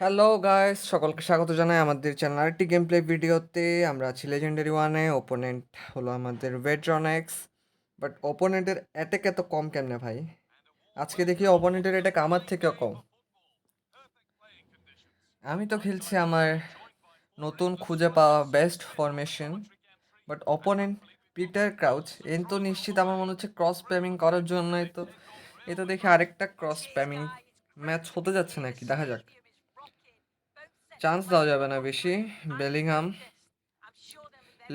Hello guys সকলকে স্বাগত জানাই আমাদের চ্যানেল আরেকটি গেম প্লে ভিডিওতে আমরা আছি লেজেন্ডারি ওয়ানে ওপোনেন্ট হলো আমাদের ভেট্রনেক্স বাট ওপোনেন্টের অ্যাটাক এত কম কেমনে ভাই? আজকে দেখি ওপোনেন্টের অ্যাটাক আমার থেকেও কম। আমি তো খেলছি আমার নতুন খুঁজে পাওয়া best formation but opponent Peter Crouch N তো নিশ্চিত আমার মনে হচ্ছে ক্রস স্প্যামিং করার জন্যই তো। এ তো দেখি আরেকটা ক্রস স্প্যামিং ম্যাচ হতে যাচ্ছে নাকি? দেখা যাক। চান্স দেওয়া যাবে না বেশি। বেলিংহাম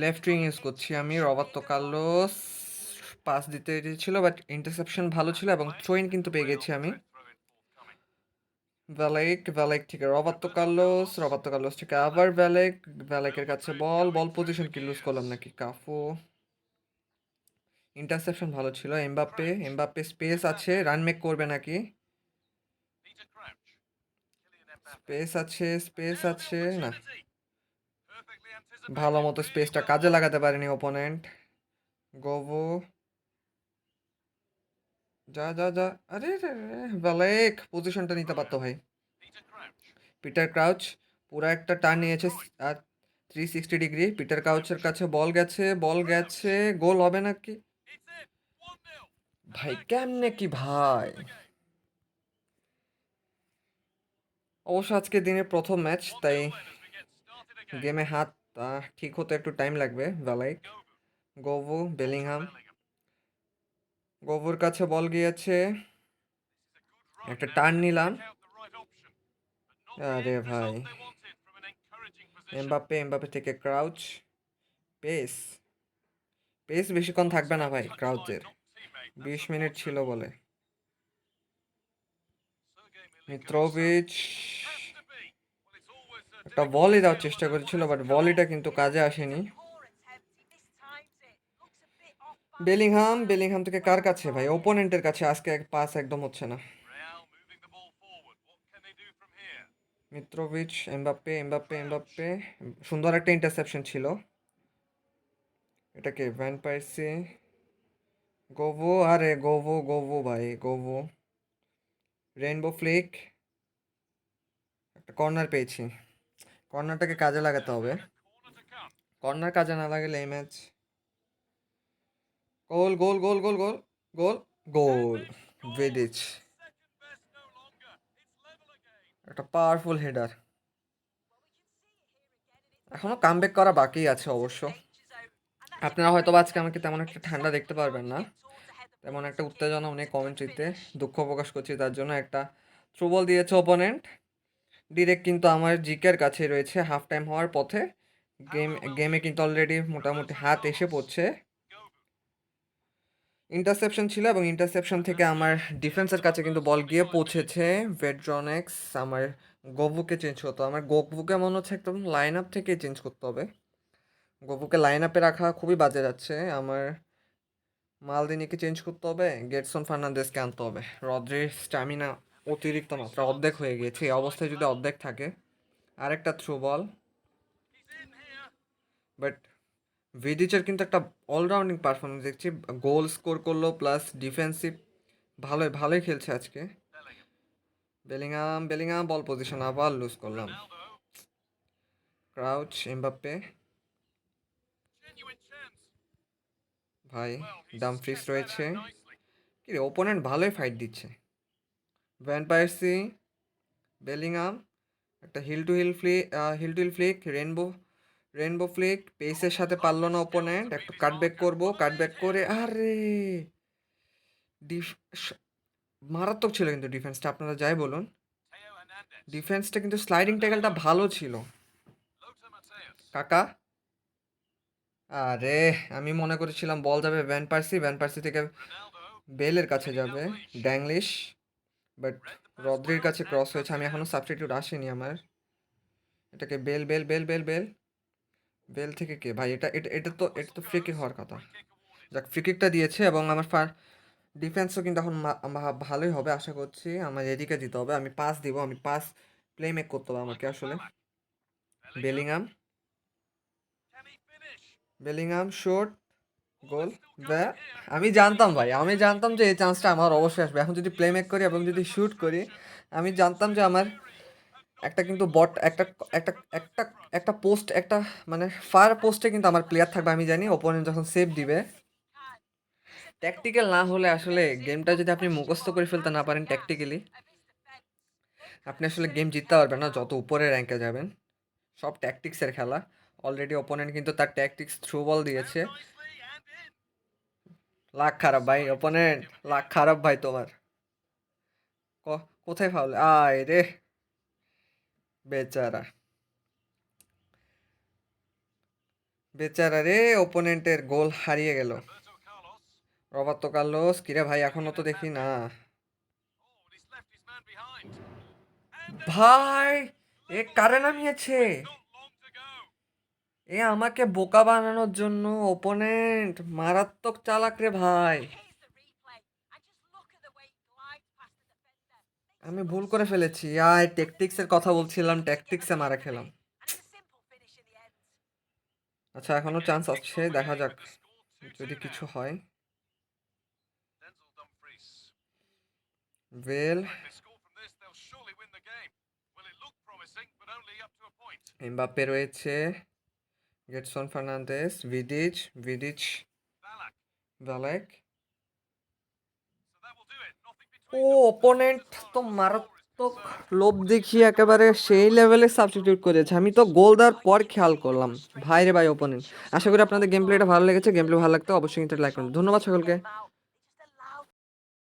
লেফট উইং ইউজ করছি আমি। রবার্তো কার্লোস পাস দিতে ছিল বাট ইন্টারসেপশন ভালো ছিল এবং থ্রোইন কিন্তু পেয়ে গেছি আমি। ভ্যালেক ভ্যালেক থেকে রবার্তো কার্লোস রবার্তো কার্লোস থেকে আবার ভ্যালেক ভ্যালেকের কাছে বল বল পজিশন কি লুজ করলাম নাকি? কাফো। ইন্টারসেপশন ভালো ছিল এমবাপ্পে এমবাপ্পে স্পেস আছে রান মেক করবে নাকি? স্পেস আছে স্পেস আছে না। ভালো মতো স্পেসটা কাজে লাগাতে পারেনি ওপোনেন্ট গোভো যা যা যা। আরে ভ্যালেক পজিশনটা নিতে পারতো ভাই পিটার ক্রাউচ পুরো একটা টার্ন নিয়েছে আর থ্রি সিক্সটি ডিগ্রি পিটার ক্রাউচের কাছে বল গেছে বল গেছে। গোল হবে নাকি? ভাই কেমনে কি ভাই? অবশ্য আজকে দিনের প্রথম ম্যাচ, তাই গেমে হাত ঠিক হতে একটু টাইম লাগবে বেলাইক গোভু বেলিংহাম। গোভুর কাছে বল গিয়েছে। একটা টার্ন নিলাম। আরে ভাই। এমবাপ্পে এমবাপ্পে থেকে ক্রাউচ। পেস। পেস বেশিক্ষণ থাকবে না ভাই, ক্রাউচের। বিশ মিনিট ছিল বলে। মিত্রোভিচ একটা বলই দেওয়ার চেষ্টা করেছিল বাট বলিটা কিন্তু কাজে আসেনি। বেলিংহাম বেলিংহাম থেকে কার কাছে ভাই? ওপোনেন্টের কাছে আজকে এক পাস একদম হচ্ছে না। মিত্রোভিচ এমবাপ্পে এমবাপ্পে এমবাপ্পে সুন্দর একটা ইন্টারসেপশন ছিল। এটাকে ভ্যান পাইসি গোভো আরে গোভো গোভো ভাই গোভো রেইনবো ফ্লিক একটা কর্নার পেয়েছি। কর্নারটাকে কাজে লাগাতে হবে। কর্নার কাজে না লাগালে এই ম্যাচ গোল গোল গোল গোল গোল গোল গোল ভেডিচ একটা পাওয়ারফুল হেডার এখনও কামব্যাক করা বাকি আছে অবশ্য। আপনারা হয়তো আজকে আমাকে তেমন একটা ঠান্ডা দেখতে পারবেন না। তেমন একটা উত্তেজনা অনেক কমেন্ট্রিতে দুঃখ প্রকাশ করছি, তার জন্য একটা থ্রু বল দিয়েছে ওপোনেন্ট ডিরেক্ট কিন্তু আমার জিকের কাছে রয়েছে হাফ টাইম হওয়ার পথে। গেম গেমে কিন্তু অলরেডি মোটামুটি হাত এসে পড়ছে। ইন্টারসেপশন ছিল এবং ইন্টারসেপশন থেকে আমার ডিফেন্সের কাছে কিন্তু বল গিয়ে পৌঁছেছে। ভেড্রনেক্স আমার গবুকে চেঞ্জ করতে হবে। আমার গবুকে মনে হচ্ছে একদম লাইন আপ থেকে চেঞ্জ করতে হবে। গবুকে লাইন আপে রাখা খুবই বাজে যাচ্ছে। আমার মালদিনিকে চেঞ্জ করতে হবে গেটসন ফার্নান্দেসকে আনতে হবে। রদ্রির স্ট্যামিনা অতিরিক্ত মাত্রা, অর্ধেক হয়ে গিয়েছে। এই অবস্থায় যদি অর্ধেক থাকে, আরেকটা থ্রু বল বাট ভিডিচের কিন্তু একটা অলরাউন্ডিং পারফরমেন্স দেখছি। গোল স্কোর করল প্লাস ডিফেন্সিভ ভালোই ভালোই খেলছে আজকে। বেলিংহাম বেলিংহাম বল পজিশন আবার লুজ করলাম। ক্রাউচ এমবাপ্পে ভাই দাম ফ্রিস রয়েছে। কি রে ওপোনেন্ট ভালোই ফাইট দিচ্ছে। ভ্যানপায়ার্সি বেলিংহাম একটা heel to heel flea heel to heel flick rainbow rainbow flick পেসের সাথে পারল না ওপোনেন্ট একটু কাটব্যাক করব কাটব্যাক করে আরে! ডিফ মারাত্মক ছিল কিন্তু ডিফেন্সটা আপনারা যাই বলুন। ডিফেন্সটা কিন্তু স্লাইডিং ট্যাকেলটা ভালো ছিল। কাকা? আরে, আমি মনে করেছিলাম বল যাবে ভ্যান পার্সি ভ্যান পার্সি থেকে বেলের কাছে যাবে ড্যাংলিশ বাট রদ্রির কাছে ক্রস হয়েছে। আমি এখনও সাবস্টিটিউট আসেনি আমার। এটাকে Bale Bale Bale Bale Bale Bale থেকে কে? ভাই, এটা এটা এটা তো এটা তো ফ্রি কিক হওয়ার কথা। যাক ফ্রি কিকটা দিয়েছে এবং আমার ফার ডিফেন্সও কিন্তু এখন ভালোই হবে আশা করছি। আমার এদিকে দিতে হবে। আমি পাস দিব, আমি পাস প্লে মেক করতে হবে আমাকে আসলে। বেলিংহাম বেলিংহাম, শট, গোল আমি জানতাম ভাই, আমি জানতাম যে এই চান্সটা আমার অবশ্যই আসবে। এখন যদি প্লে মেক করি এবং যদি শ্যুট করি, আমি জানতাম যে আমার একটা কিন্তু বট একটা একটা একটা একটা পোস্ট একটা মানে ফার পোস্টে কিন্তু আমার প্লেয়ার থাকবে, আমি জানি। ওপোনেন্ট যখন সেভ দিবে ট্যাকটিক্যাল না হলে আসলে গেমটা যদি আপনি মুখস্থ করে ফেলতে না পারেন ট্যাকটিক্যালি আপনি আসলে গেম জিততে পারবেন না, যত উপরে র্যাঙ্কে যাবেন। সব ট্যাকটিক্সের খেলা। অলরেডি ওপোনেন্ট কিন্তু তার ট্যাকটিক্স থ্রু বল দিয়েছে। লাখ খারাপ ভাই ওপোনেন্ট লাখ খারাপ ভাই তোমার। কোথায় ফাউল আয় রে। বেচারা। বেচারা রে ওপোনেন্টের গোল হারিয়ে গেল। রবার্তো কার্লোস, কিরে ভাই, এখনও তো দেখি না। ভাই, এ কারে নামিয়েছে? এ আমাকে বোকা বানানোর জন্য ওপোনেন্ট মারাত্মক চালাক রে ভাই। আমি ভুল করে ফেলেছি। আয় ট্যাকটিক্সের কথা বলছিলাম ট্যাকটিক্সে মারা খেলাম। আচ্ছা এখনও চান্স আছে দেখা যাক যদি কিছু হয়। ওয়েল এমবাপ্পে রয়েছে। গেটসন ফার্নান্দেস ভিডিচ ভিডিচ ভ্যালেক ও অপোনেন্ট তো মারাত্মক লোভ দেখিয়ে একেবারে সেই লেভেলে সাবস্টিটিউট করেছে। আমি তো গোল দেওয়ার পর খেয়াল করলাম। ভাই রে ভাই অপোনেন্ট আশা করি আপনাদের গেম প্লেটা ভালো লেগেছে। গেম প্লে ভালো লাগতো অবশ্যই কিন্তু লাইক করুন। ধন্যবাদ সকলকে।